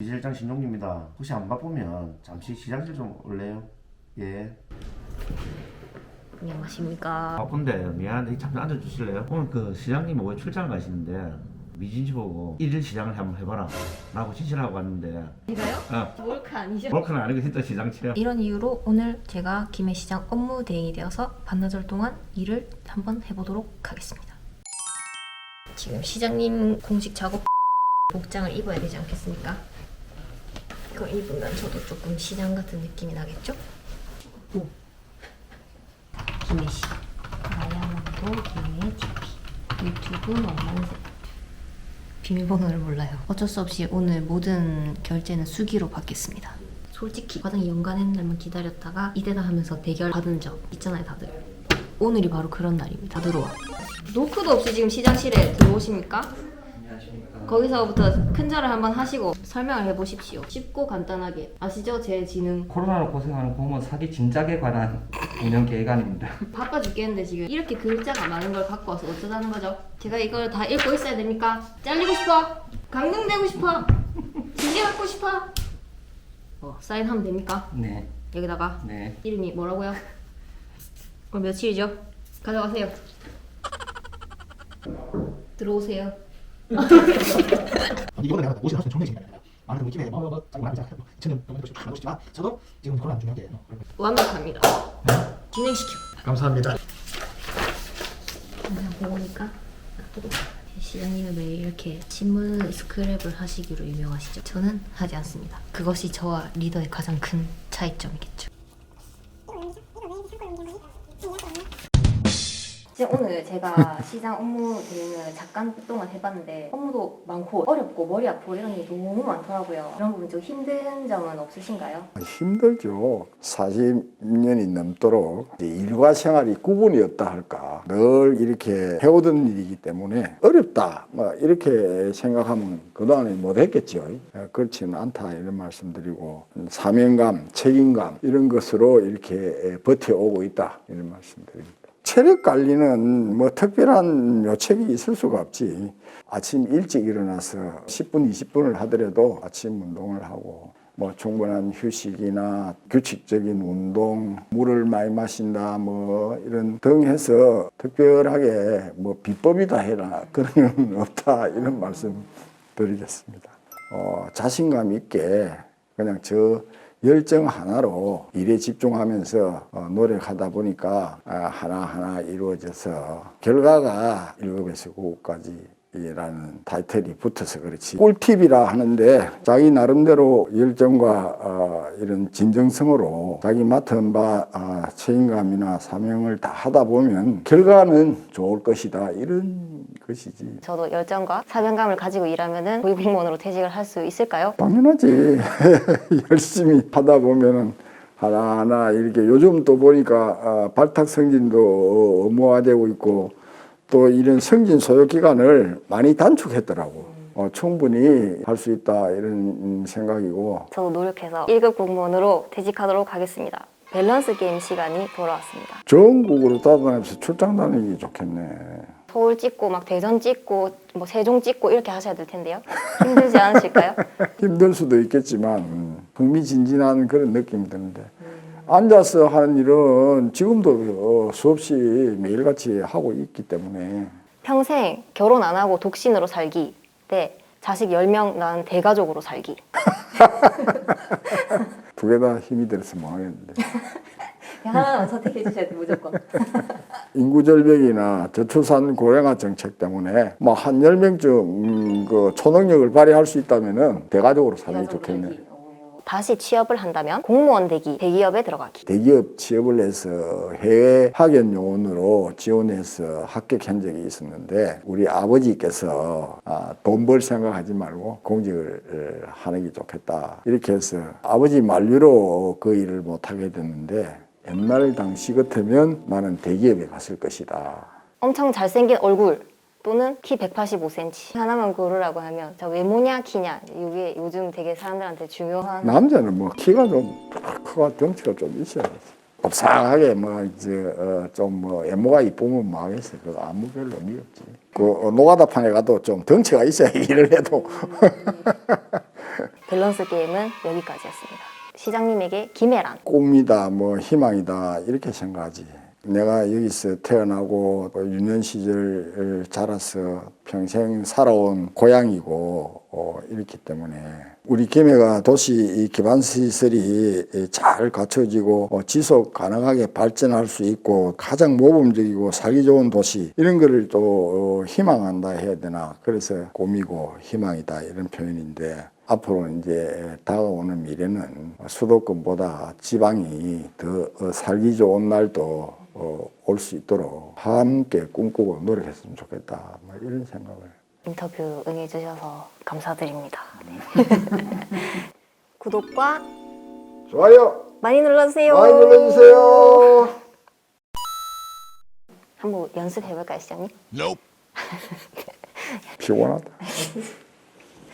이실장 신동입니다. 혹시 안 바쁘면 잠시 시장실 좀 올래요? 예. 안녕하십니까. 바쁜데 미안한데 잠깐 앉아주실래요? 오늘 그 시장님 왜 출장 가시는데 미진씨 보고 일일 시장을 한번 해봐라 라고 지시를 하고 왔는데 제가요? 어, 몰카 아니죠? 몰카는 아니고 진짜 시장치야 이런 이유로 오늘 제가 김해 시장 업무 대행이 되어서 반나절 동안 일을 한번 해보도록 하겠습니다. 지금 시장님 공식 작업 복장을 입어야 되지 않겠습니까? 이거 입으면 저도 조금 시장 같은 느낌이 나겠죠? 오. 시 다이아몬드 김해 TP 유튜브 너만세 비밀번호를 몰라요. 어쩔 수 없이 오늘 모든 결제는 수기로 받겠습니다. 솔직히 과장 연간하는 날만 기다렸다가 이대다 하면서 대결 받은 적 있잖아요 다들. 오늘이 바로 그런 날입니다. 다 들어와. 노크도 없이 지금 시장실에 들어오십니까? 거기서부터 큰 절을 한번 하시고 설명을 해보십시오. 쉽고 간단하게 아시죠? 제 지능 코로나로 고생하는 공무원 사기 진작에 관한 운영 계획안입니다. 바빠 죽겠는데 지금 이렇게 글자가 많은 걸 갖고 와서 어쩌자는 거죠? 제가 이걸 다 읽고 있어야 됩니까? 잘리고 싶어? 강등되고 싶어? 징계 받고 싶어? 어, 사인하면 됩니까? 네, 여기다가 네. 이름이 뭐라고요? 오늘 며칠이죠? 가져가세요. 들어오세요. 이거는 내가 옷이 할수 정해진 거야. 많은 느낌에 뭐 짜고 나자. 저는 너무 싶 하고 싶지만 저도 지금 그런 안 중요한 게 완벽합니다. 진행시켜. 감사합니다. 그냥 보니까 시장님은 매일 이렇게 신문 스크랩을 하시기로 유명하시죠. 저는 하지 않습니다. 그것이 저와 리더의 가장 큰 차이점이겠죠. 지금 오늘 제가 시장 업무 대행을 잠깐 동안 해봤는데 업무도 많고 어렵고 머리 아프고 이런 게 너무 많더라고요. 그런 부분 좀 힘든 점은 없으신가요? 힘들죠. 40년이 넘도록 일과 생활이 구분이 없다 할까. 늘 이렇게 해오던 일이기 때문에 어렵다. 뭐 이렇게 생각하면 그동안에 못했겠죠. 어, 그렇지는 않다 이런 말씀 드리고 사명감, 책임감 이런 것으로 이렇게 버텨오고 있다 이런 말씀 드립니다. 체력 관리는 뭐 특별한 요책이 있을 수가 없지. 아침 일찍 일어나서 10분, 20분을 하더라도 아침 운동을 하고 뭐 충분한 휴식이나 규칙적인 운동, 물을 많이 마신다, 뭐 이런 등 해서 특별하게 뭐 비법이다 해라 그런 건 없다 이런 말씀 드리겠습니다. 어, 자신감 있게 그냥 저 열정 하나로 일에 집중하면서 어, 노력하다 보니까 아, 하나하나 이루어져서 결과가 일곱에서 구까지 이라는 타이틀이 붙어서 그렇지. 꿀팁이라 하는데 자기 나름대로 열정과 어, 이런 진정성으로 자기 맡은 바 어, 책임감이나 사명을 다 하다 보면 결과는 좋을 것이다. 이런 것이지 저도 열정과 사명감을 가지고 일하면은 고위공무원으로 퇴직을 할 수 있을까요? 당연하지. 열심히 하다 보면은 하나하나 이렇게 요즘 또 보니까 아, 발탁 승진도 의무화되고 있고 또 이런 승진 소요 기간을 많이 단축했더라고. 어, 충분히 할 수 있다 이런 생각이고 저도 노력해서 1급 공무원으로 퇴직하도록 하겠습니다. 밸런스 게임 시간이 돌아왔습니다. 전국으로 따다니면서 출장 다니기 좋겠네. 서울 찍고 막 대전 찍고 뭐 세종 찍고 이렇게 하셔야 될 텐데요. 힘들지 않으실까요? 힘들 수도 있겠지만 음, 흥미진진한 그런 느낌이 드는데 앉아서 하는 일은 지금도 어, 수없이 매일같이 하고 있기 때문에 평생 결혼 안 하고 독신으로 살기 대 자식 10명 낳은 대가족으로 살기. 두 개 다 힘이 들어서 망하겠는데 하나만 선택해 주셔야 돼 무조건. 인구 절벽이나 저출산 고령화 정책 때문에 뭐한 10명쯤 음, 그 초능력을 발휘할 수 있다면은 대가족으로 살기 좋겠네. 다시 취업을 한다면 공무원 되기, 대기업에 들어가기. 대기업 취업을 해서 해외 학연 요원으로 지원해서 합격한 적이 있었는데 우리 아버지께서 아, 돈벌 생각하지 말고 공직을 어, 하는 게 좋겠다 이렇게 해서 아버지 만류로 그 일을 못 하게 됐는데 옛날 당시 같으면 나는 대기업에 갔을 것이다. 엄청 잘생긴 얼굴 또는 키 185cm 하나만 고르라고 하면 저 외모냐 키냐 이게 요즘 되게 사람들한테 중요한 남자는 뭐 키가 좀 크고 덩치가 좀 있어야지. 곱상하게 뭐 이제 어, 좀뭐 외모가 이쁘면 뭐 하겠어. 그거 아무 별 의미 없지. 그 어, 노가다판에 가도 좀 덩치가 있어야 일을 해도 밸런스 게임은 여기까지였습니다. 시장님에게 김혜란. 꿈이다, 뭐 희망이다 이렇게 생각하지. 내가 여기서 태어나고 또 유년 시절 자라서 평생 살아온 고향이고 어, 이렇기 때문에 우리 김해가 도시 이 기반 시설이 잘 갖춰지고 어, 지속 가능하게 발전할 수 있고 가장 모범적이고 살기 좋은 도시 이런 거를 또 어, 희망한다 해야 되나 그래서 꿈이고 희망이다 이런 표현인데 앞으로 이제 다가오는 미래는 수도권보다 지방이 더 어, 살기 좋은 날도 어, 올수 있도록 함께 꿈꾸고 노력했으면 좋겠다 뭐 이런 생각을 인터뷰 응해주셔서 감사드립니다. 네. 구독과 좋아요 많이 눌러주세요. 많이 눌러주세요. 한번 연습해볼까요, 시장님? 피곤하다.